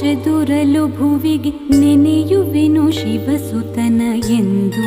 ಚದುರಲು ಭುವಿಗೆ ನೆನೆಯುವೆನು ಶಿವಸುತನ ಎಂದು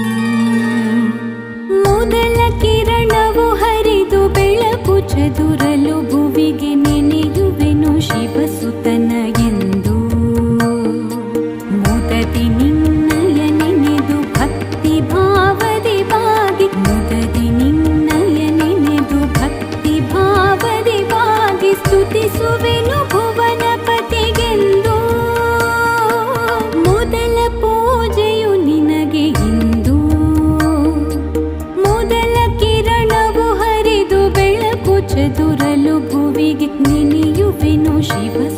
sheep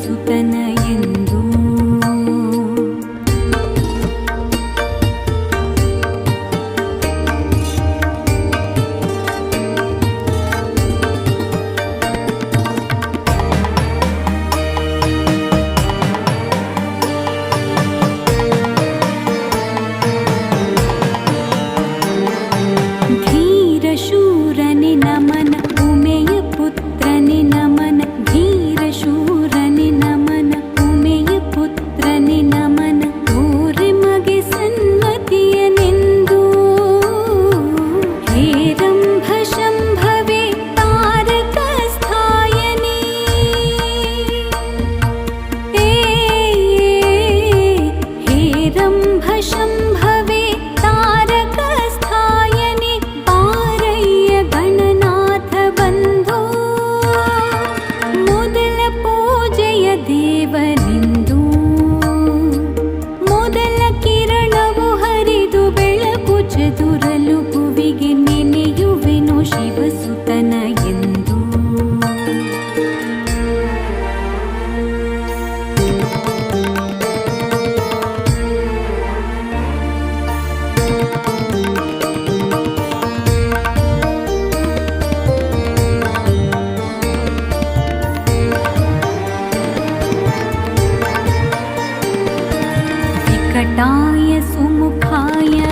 वटाय सुमुखाय